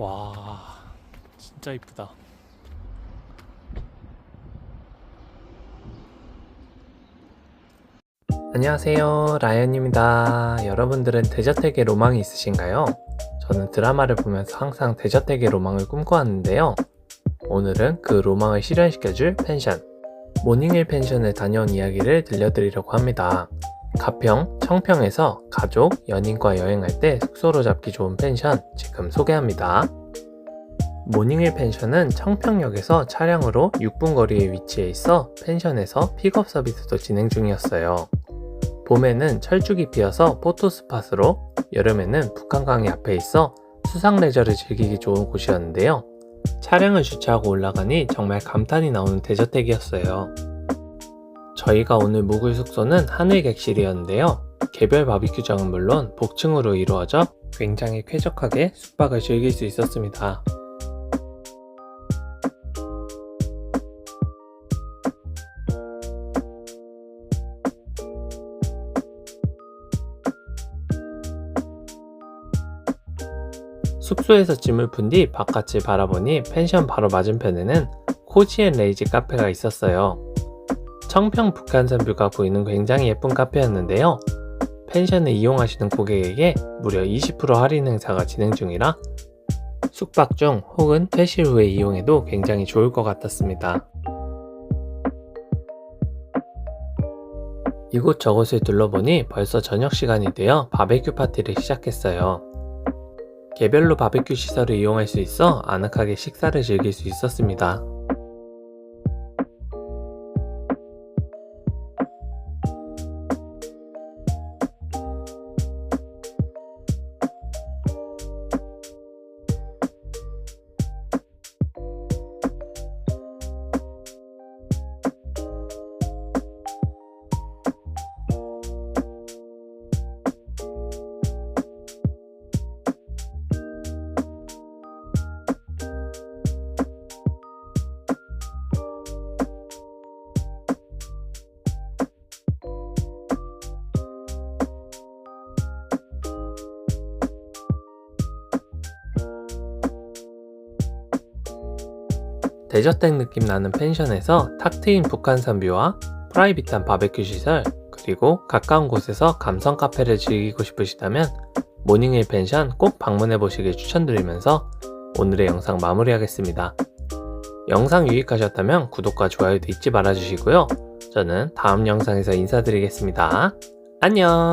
와 진짜 이쁘다. 안녕하세요 라이언입니다. 여러분들은 대저택의 로망이 있으신가요? 저는 드라마를 보면서 항상 대저택의 로망을 꿈꿔왔는데요. 오늘은 그 로망을 실현시켜줄 펜션 모닝힐 펜션을 다녀온 이야기를 들려드리려고 합니다 가평, 청평에서 가족, 연인과 여행할 때 숙소로 잡기 좋은 펜션 지금 소개합니다. 모닝힐 펜션은 청평역에서 차량으로 6분 거리에 위치해 있어 펜션에서 픽업 서비스도 진행 중이었어요. 봄에는 철쭉이 피어서 포토스팟으로 여름에는 북한강이 앞에 있어 수상 레저를 즐기기 좋은 곳이었는데요. 차량을 주차하고 올라가니 정말 감탄이 나오는 대저택이었어요. 저희가 오늘 묵을 숙소는 하늘 객실이었는데요. 개별 바비큐장은 물론 복층으로 이루어져 굉장히 쾌적하게 숙박을 즐길 수 있었습니다. 숙소에서 짐을 푼 뒤 바깥을 바라보니 펜션 바로 맞은편에는 코지앤 레이지 카페가 있었어요. 청평 북한산 뷰가 보이는 굉장히 예쁜 카페였는데요. 펜션을 이용하시는 고객에게 무려 20% 할인 행사가 진행 중이라 숙박 중 혹은 퇴실 후에 이용해도 굉장히 좋을 것 같았습니다. 이곳 저곳을 둘러보니 벌써 저녁 시간이 되어 바베큐 파티를 시작했어요. 개별로 바베큐 시설을 이용할 수 있어 아늑하게 식사를 즐길 수 있었습니다. 대저택 느낌 나는 펜션에서 탁 트인 북한산 뷰와 프라이빗한 바베큐 시설, 그리고 가까운 곳에서 감성 카페를 즐기고 싶으시다면 모닝힐 펜션 꼭 방문해 보시길 추천드리면서 오늘의 영상 마무리하겠습니다. 영상 유익하셨다면 구독과 좋아요도 잊지 말아주시고요. 저는 다음 영상에서 인사드리겠습니다. 안녕!